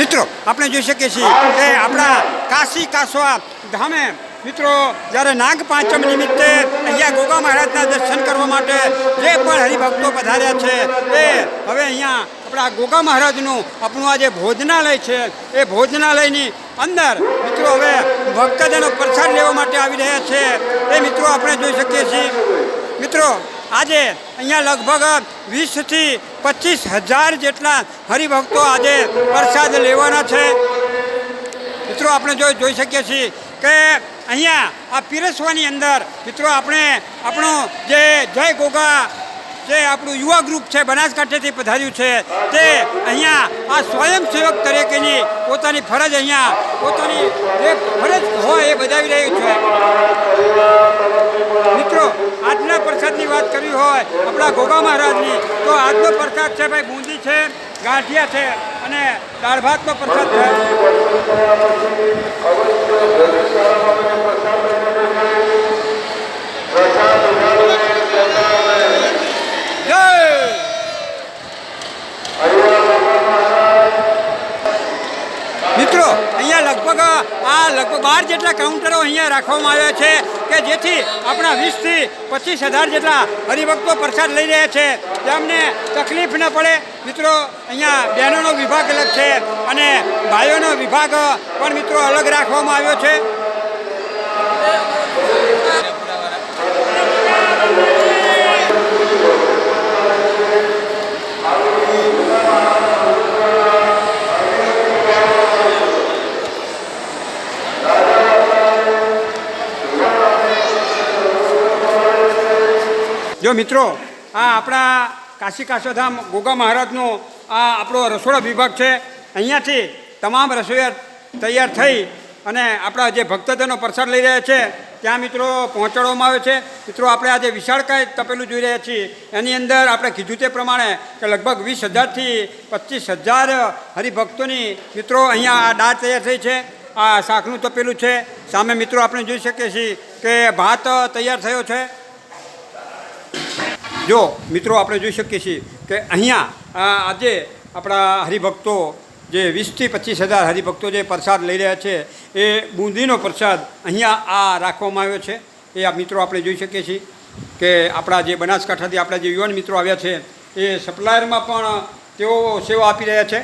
મિત્રો, આપણે જોઈ શકીએ છીએ કે આપણા કાશી કાસવા ધામે, મિત્રો, જ્યારે નાગપાંચમ નિમિત્તે અહીંયા ગોગા મહારાજના દર્શન કરવા માટે જે પણ હરિભક્તો પધાર્યા છે, એ હવે અહીંયા આપણા ગોગા મહારાજનું આપણું આ જે ભોજનાલય છે, એ ભોજનાલયની અંદર, મિત્રો, હવે ભક્તજનો પ્રસાદ લેવા માટે આવી રહ્યા છે. એ મિત્રો, આપણે જોઈ શકીએ છીએ. મિત્રો આજે અહીંયા લગભગ વીસથી પચીસ હજાર જેટલા હરિભક્તો આજે પ્રસાદ લેવાના છે. મિત્રો, આપણે જો જોઈ શકીએ છીએ કે અહીંયા આ પીરસવાની અંદર, મિત્રો, આપણે આપણું જે જય ગોગા, જે આપણું યુવા ગ્રુપ છે, બનાસકાંઠેથી પધાર્યું છે, તે અહીંયા આ સ્વયંસેવક તરીકેની પોતાની ફરજ અહીંયા, પોતાની જે ફરજ હોય એ બજાવી રહ્યું છે. મિત્રો આજના પ્રસાદની વાત કરવી હોય, આપણા ગોગા મહારાજની. તો આજનો પ્રસાદ છે ભાઈ, બુંદી છે, ગાંઠિયા છે અને દાળ ભાતનો પ્રસાદ છે. મિત્રો, અહીંયા લગભગ આ લગભગ બાર જેટલા કાઉન્ટરો અહીંયા રાખવામાં આવ્યા છે. કે જેથી આપણા વીસથી પચીસ હજાર જેટલા હરિભક્તો પ્રસાદ લઈ રહ્યા છે. તેમને તકલીફ ન પડે. મિત્રો, અહીંયા બહેનોનો વિભાગ અલગ છે અને ભાઈઓનો વિભાગ પણ મિત્રો અલગ રાખવામાં આવ્યો છે. જો મિત્રો, આ આપણા કાશી કાશોધામ ગોગા મહારાજનો આ આપણો રસોડા વિભાગ છે. અહીંયાથી તમામ રસોઈયા તૈયાર થઈ અને આપણા જે ભક્તજનો પ્રસાદ લઈ રહ્યા છે, ત્યાં મિત્રો પહોંચાડવામાં આવે છે. મિત્રો, આપણે આજે વિશાળકાય તપેલું જોઈ રહ્યા છીએ. એની અંદર આપણે કીધું તે પ્રમાણે કે લગભગ વીસ હજારથી પચીસ હજાર હરિભક્તોની મિત્રો અહીંયા આ દાળ તૈયાર થઈ છે. આ શાકનું તપેલું છે. સામે મિત્રો આપણે જોઈ શકીએ છીએ કે ભાત તૈયાર થયો છે. જો, મિત્રો, આપણે જોઈ શકીએ છીએ કે અહીંયા આજે આપણા હરિભક્તો જે વીસથી પચીસ હજાર હરિભક્તો જે પ્રસાદ લઈ રહ્યા છે, એ બુંદીનો પ્રસાદ અહીંયા આ રાખવામાં આવ્યો છે. એ આ મિત્રો આપણે જોઈ શકીએ છીએ કે આપણા જે બનાસકાંઠાથી આપણા જે યુવાન મિત્રો આવ્યા છે, એ સપ્લાયરમાં પણ તેઓ સેવા આપી રહ્યા છે.